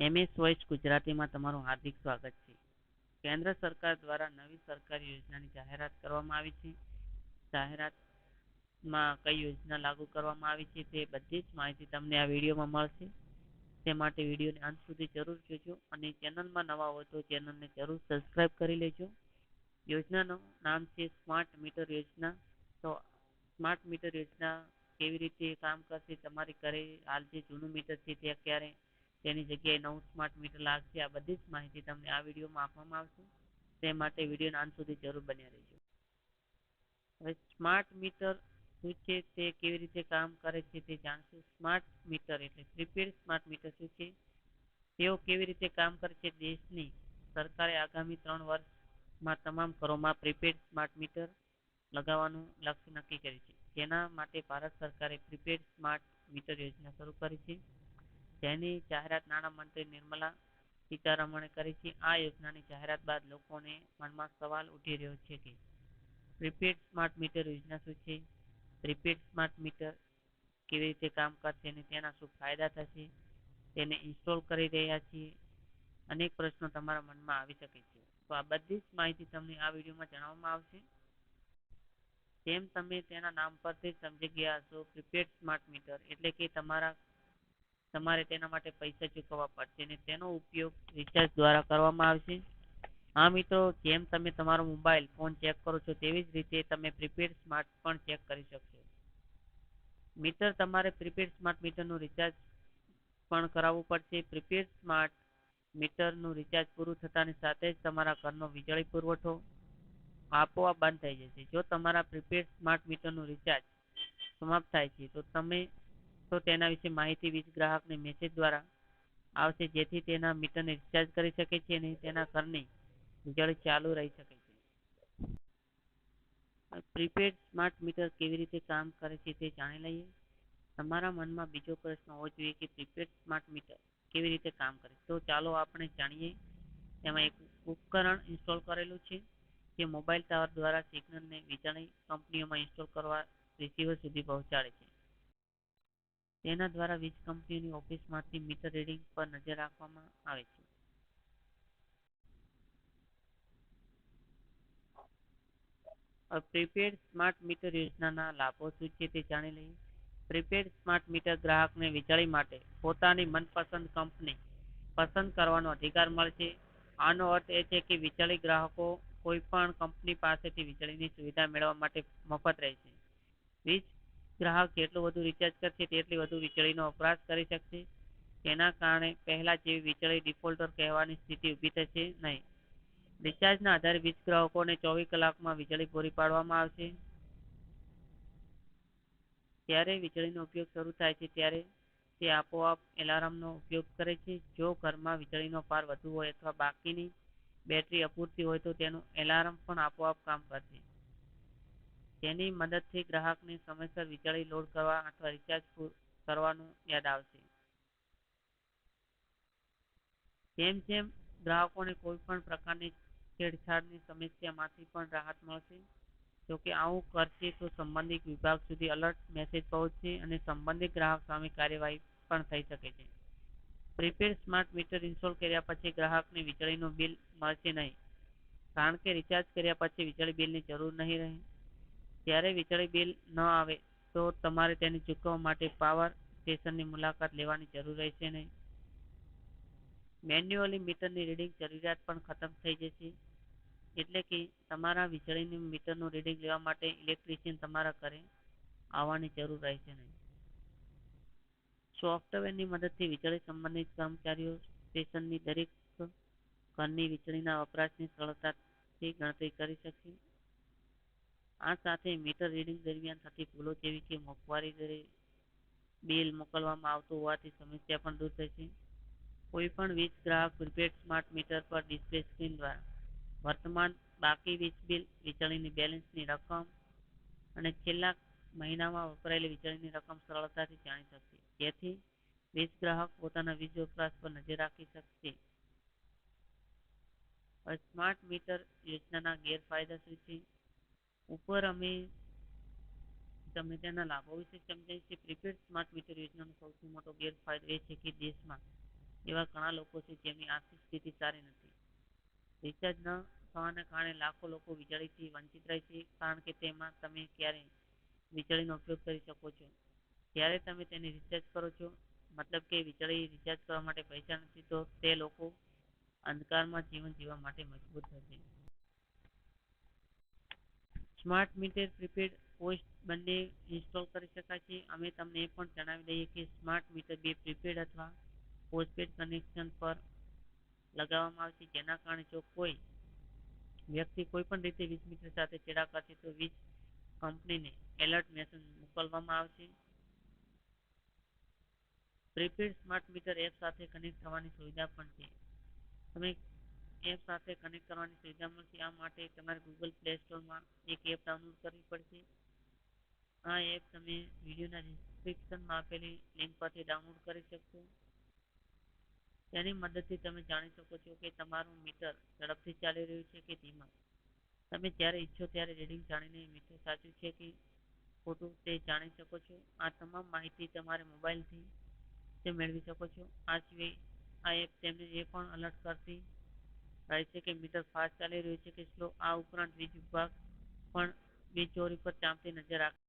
MS voice ગુજરાતીમાં તમારું હાર્દિક સ્વાગત છે. કેન્દ્ર સરકાર દ્વારા નવી સરકારી યોજનાની જાહેરાત કરવામાં આવી છે. જાહેરાતમાં કઈ યોજના લાગુ કરવામાં આવી છે તે બધી જ માહિતી તમને આ વિડીયોમાં મળશે. તે માટે વિડીયોને અંત સુધી જરૂર જોજો અને ચેનલમાં નવા હોય તો ચેનલને જરૂર સબસ્ક્રાઇબ કરી લેજો. યોજનાનું નામ છે સ્માર્ટ મીટર યોજના. તો સ્માર્ટ મીટર યોજના કેવી રીતે કામ કરશે? તમારી ઘરે હાલ જે જૂનું મીટર છે તે ક્યારે તેની જગ્યાએ નવું સ્માર્ટ મીટર લાગશે, આ બધી જ માહિતી તમને આ વિડીયોમાં આપવામાં આવશે. તે માટે વિડીયોના અંત સુધી જરૂર બન્યા રહેજો. હવે સ્માર્ટ મીટર શું છે, તે કેવી રીતે કામ કરે છે તે જાણશું. સ્માર્ટ મીટર એટલે પ્રીપેડ સ્માર્ટ મીટર શું છે? તેઓ કેવી રીતે કામ કરે છે દેશની સરકારે આગામી ત્રણ વર્ષમાં તમામ ઘરોમાં પ્રીપેડ સ્માર્ટ મીટર લગાવવાનું લક્ષ્ય નક્કી કર્યું છે. જેના માટે ભારત સરકારે પ્રીપેડ સ્માર્ટ મીટર યોજના શરૂ કરી છે. જેની જાહેરાત નાણામંત્રી નિર્મલા સીતારમણે કરી છે. આ યોજનાની જાહેરાત બાદ લોકોને મનમાં સવાલ ઉઠી રહ્યો છે કે પ્રીપેડ સ્માર્ટ મીટર યોજના શું છે? પ્રીપેડ સ્માર્ટ મીટર કેવી રીતે કામ કરશે અને તેના શું ફાયદા થશે? તેને ઇન્સ્ટોલ કરી રહ્યા છીએ. અનેક પ્રશ્નો તમારા મનમાં આવી શકે છે. તો આ બધી જ માહિતી તમને આ વિડીયોમાં જણાવવામાં આવશે. તેમ તમે તેના નામ પરથી સમજી ગયા હશો, પ્રીપેડ સ્માર્ટ મીટર એટલે કે તમારા તમારે તેના માટે પૈસા ચૂકવવા પડશે અને તેનો ઉપયોગ રિચાર્જ દ્વારા કરવામાં આવશે. હા મિત્રો, જેમ તમે તમારો મોબાઈલ ફોન ચેક કરો છો તેવી જ રીતે તમે પ્રીપેડ સ્માર્ટ પણ ચેક કરી શકશો. મીટર તમારે પ્રીપેડ સ્માર્ટ મીટરનું રિચાર્જ પણ કરાવવું પડશે. પ્રીપેડ સ્માર્ટ મીટરનું રિચાર્જ પૂરું થતાની સાથે જ તમારા ઘરનો વીજળી પુરવઠો આપોઆપ બંધ થઈ જશે. જો તમારા પ્રીપેડ સ્માર્ટ મીટરનું રિચાર્જ સમાપ્ત થાય છે, તો તમે તો તેના વિશે માહિતી વીજ ગ્રાહકને મેસેજ દ્વારા આવશે, જેથી તેના મીટરને રિચાર્જ કરી શકે છે અને તેના ઘરની વીજળી ચાલુ રહી શકે છે. પ્રીપેડ સ્માર્ટ મીટર કેવી રીતે કામ કરે છે તે જાણી લઈએ. તમારા મનમાં બીજો પ્રશ્ન હોવો જોઈએ કે પ્રીપેડ સ્માર્ટ મીટર કેવી રીતે કામ કરે તો ચાલો આપણે જાણીએ. તેમાં એક ઉપકરણ ઇન્સ્ટોલ કરેલું છે, જે મોબાઈલ ટાવર દ્વારા સિગ્નલને વીજળી કંપનીઓમાં ઇન્સ્ટોલ કરવા રિસીવર સુધી પહોંચાડે છે. તેના દ્વારા વીજ કંપનીની ઓફિસમાંથી મીટર રીડિંગ પર નજર રાખવામાં આવે છે. પ્રીપેડ સ્માર્ટ મીટર યોજનાના લાભો શું છે તે જાણી લઈએ. પ્રીપેડ સ્માર્ટ મીટર ગ્રાહકને વીજળી માટે પોતાની મનપસંદ કંપની પસંદ કરવાનો અધિકાર મળશે આનો અર્થ એ છે કે વીજળી ગ્રાહકો કોઈ પણ કંપની પાસેથી વીજળીની સુવિધા મેળવવા માટે મફત રહેશે વીજ ગ્રાહક જેટલું વધુ રિચાર્જ કરશે તેટલી વધુ વીજળીનો વપરાશ કરી શકશે. તેના કારણે પહેલા જેવી વીજળી ડિફોલ્ટર કહેવાની સ્થિતિ ઊભી થશે નહીં. રિચાર્જના આધારે વીજ ગ્રાહકોને ચોવીસ કલાકમાં વીજળી પૂરી પાડવામાં આવશે. જ્યારે વીજળીનો ઉપયોગ શરૂ થાય છે ત્યારે તે આપોઆપ એલાર્મનો ઉપયોગ કરે છે. જો ઘરમાં વીજળીનો પાર વધુ હોય અથવા બાકીની બેટરી અપૂરતી હોય તો તેનું એલાર્મ પણ આપોઆપ કામ કરશે. તેની મદદથી ગ્રાહકને સમયસર વીજળી load કરવા અથવા recharge કરવાનું યાદ આવશે. જેમ જેમ ગ્રાહકોને કોઈ પણ પ્રકારની છેડછાડની સમસ્યામાંથી પણ રાહત મળશે, જોકે આવું કરશે તો સંબંધિત વિભાગ સુધી અલર્ટ મેસેજ પહોંચશે અને સંબંધિત ગ્રાહક સામે કાર્યવાહી પણ થઈ શકે છે. પ્રીપેડ સ્માર્ટ મીટર ઇન્સ્ટોલ કર્યા પછી ગ્રાહકને વીજળીનું બિલ મળશે નહીં, કારણ કે રિચાર્જ કર્યા પછી વીજળી બિલની જરૂર નહીં રહે. જ્યારે વીજળી bill ન આવે, તો તમારે તેને ચૂકવવા માટે power station ની મુલાકાત લેવાની જરૂર રહેશે નહીં. manually meter ની reading જરૂરિયાત પણ ખતમ થઈ જશે, એટલે કે તમારા વીજળીની નું reading લેવા માટે ઇલેક્ટ્રિશિયન તમારા ઘરે આવવાની જરૂર રહેશે નહીં. સોફ્ટવેરની મદદથી વીજળી સંબંધિત કર્મચારીઓ સ્ટેશનની દરેક ઘરની વીજળીના વપરાશની સરળતાથી ગણતરી કરી શકશે આ સાથે મીટર રીડિંગ દરમિયાન થતી ભૂલો જેવી કે મોંઘવારી દરે બિલ મોકલવામાં આવતું હોવાથી સમસ્યા પણ દૂર થશે કોઈ પણ વીજ ગ્રાહક પ્રીપેડ સ્માર્ટ મીટર પર ડિસ્પ્લે સ્ક્રીન દ્વારા વર્તમાન બાકી વીજ બિલ વીજળીની બેલેન્સની રકમ અને છેલ્લા મહિનામાં વપરાયેલી વીજળીની રકમ સરળતાથી જાણી શકશે. જેથી વીજ ગ્રાહક પોતાના વીજ વપરાશ પર નજર રાખી શકશે. સ્માર્ટ મીટર યોજનાના ગેરફાયદા શું છે? ઉપર અમે તમે તેના લાભો વિશે સમજાય છે પ્રીપેડ સ્માર્ટ મીટર યોજનાનો સૌથી મોટો ગેરફાયદો એ છે કે દેશમાં એવા ઘણા લોકો છે જેમની આર્થિક સ્થિતિ સારી નથી. રિચાર્જ ન થવાના કારણે લાખો લોકો વીજળીથી વંચિત રહે છે કારણ કે તેમાં તમે ક્યારેય વીજળીનો ઉપયોગ કરી શકો છો. જ્યારે તમે તેને રિચાર્જ કરો છો, મતલબ કે વીજળી રિચાર્જ કરવા માટે પૈસા નથી, તો તે લોકો અંધકારમાં જીવન જીવવા માટે મજબૂર થશે. સ્માર્ટ મીટર prepaid પોસ્ટ બંને ઇન્સ્ટોલ કરી શકાય છે. અમે તમને એ પણ જણાવી દઈએ કે સ્માર્ટ મીટર બે prepaid અથવા પોસ્ટપેડ કનેક્શન પર લગાવવામાં આવે છે. જેના કારણે જો કોઈ વ્યક્તિ કોઈ પણ રીતે વીજ મીટર સાથે ચેડા કરશે તો વીજ કંપનીને એલર્ટ મેસેજ મોકલવામાં આવશે પ્રીપેડ સ્માર્ટ મીટર એપ સાથે કનેક્ટ થવાની સુવિધા પણ છે. તમે એપ સાથે કનેક્ટ કરવાની સુવિધા મળશે. આ માટે તમારે ગૂગલ પ્લે સ્ટોરમાં એક એપ ડાઉનલોડ કરવી પડશે. આ એપ તમે વિડીયોના ડિસ્ક્રિપ્શનમાં આપેલી લિંક પરથી ડાઉનલોડ કરી શકશો. તેની મદદથી તમે જાણી શકો છો કે તમારું મીટર ઝડપથી ચાલી રહ્યું છે કે ધીમા. તમે જ્યારે ઈચ્છો ત્યારે રીડિંગ જાણીને મીટર સાચું છે કે ખોટું તે જાણી શકો છો. આ તમામ માહિતી તમારે મોબાઈલથી તે મેળવી શકો છો. આ સિવાય આ એપ તેમને એ પણ અલર્ટ કરતી રહે છે કે મીટર fast ચાલી રહ્યું છે કે સ્લો આ ઉપરાંત વીજ વિભાગ પણ વીજ ચોરી પર ચાંપતી નજર રાખે.